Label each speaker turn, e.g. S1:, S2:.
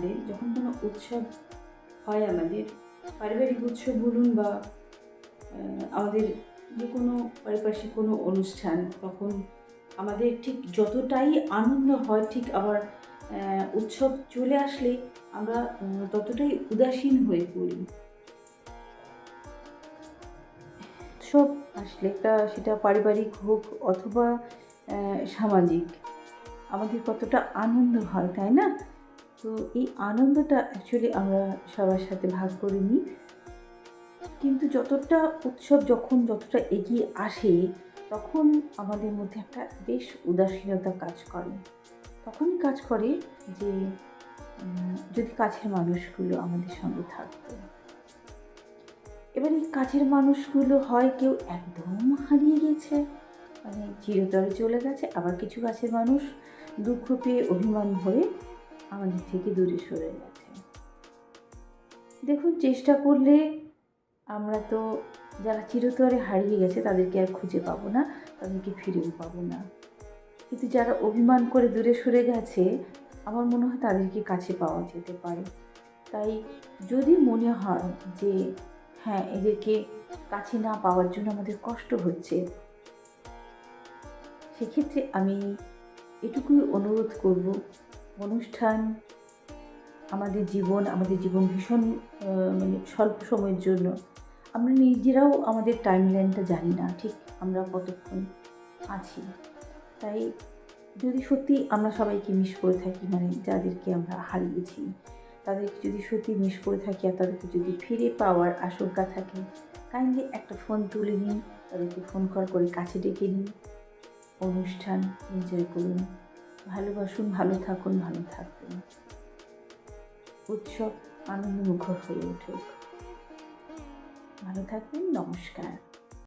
S1: আমাদের, যখন কোনো উৎসব হয় আমাদের, পারিবারিক উৎসব বলুন বা আমাদের যে কোনো পারিপার্শ্বিক কোনো অনুষ্ঠান, তখন আমাদের ঠিক যতটাই আনন্দ হয়, ঠিক আবার উৎসব চলে আসলে আমরা ততটাই উদাসীন হয়ে পড়ি। উৎসব আসলে একটা সেটা পারিবারিক হোক অথবা সামাজিক, আমাদের কতটা আনন্দ হয়, তাই না? তো এই আনন্দটা অ্যাকচুয়ালি আমরা সবার সাথে ভাগ করে নিই। কিন্তু যতটা উৎসব যখন যতটা এগিয়ে আসে, তখন আমাদের মধ্যে একটা বেশ উদাসীনতা কাজ করে। তখনই কাজ করে যে যদি কাছের মানুষগুলো আমাদের সঙ্গে থাকতো। এবার এই কাছের মানুষগুলো হয় কেউ একদম হারিয়ে গেছে মানে চিরতরে চলে গেছে, আবার কিছু কাছের মানুষ দুঃখ পেয়ে অভিমান ভরে আমাদের থেকে দূরে সরে গেছে। দেখুন, চেষ্টা করলে আমরা তো যারা চিরতরে হারিয়ে গেছে, তাদেরকে আর খুঁজে পাবো না, তাদেরকে ফিরেও পাবো না। কিন্তু যারা অভিমান করে দূরে সরে গেছে, আমার মনে হয় তাদেরকে কাছে পাওয়া যেতে পারে। তাই যদি মনে হয় যে হ্যাঁ এদেরকে কাছে না পাওয়ার জন্য আমাদের কষ্ট হচ্ছে, সেক্ষেত্রে আমি এটুকুই অনুরোধ করব অনুষ্ঠান, আমাদের জীবন আমাদের জীবন ভীষণ মানে স্বল্প সময়ের জন্য। আমরা নিজেরাও আমাদের টাইম লাইনটা জানি না, ঠিক আমরা কতক্ষণ আছি। তাই যদি সত্যি আমরা সবাইকে মিস করে থাকি মানে যাদেরকে আমরা হারিয়েছি, তাদেরকে যদি সত্যি মিস করে থাকি আর তাদেরকে যদি ফিরে পাওয়ার আশঙ্কা থাকে কাইন্ডলি একটা ফোন তুলে নিন, তাদেরকে ফোন কল করে কাছে ডেকে নিন, অনুষ্ঠান এনজয় করুন। ভালোবাসুন ভালো থাকুন ভালো থাকবেন উৎসব আনন্দমুখর হয়ে উঠুক। ভালো থাকবেন নমস্কার।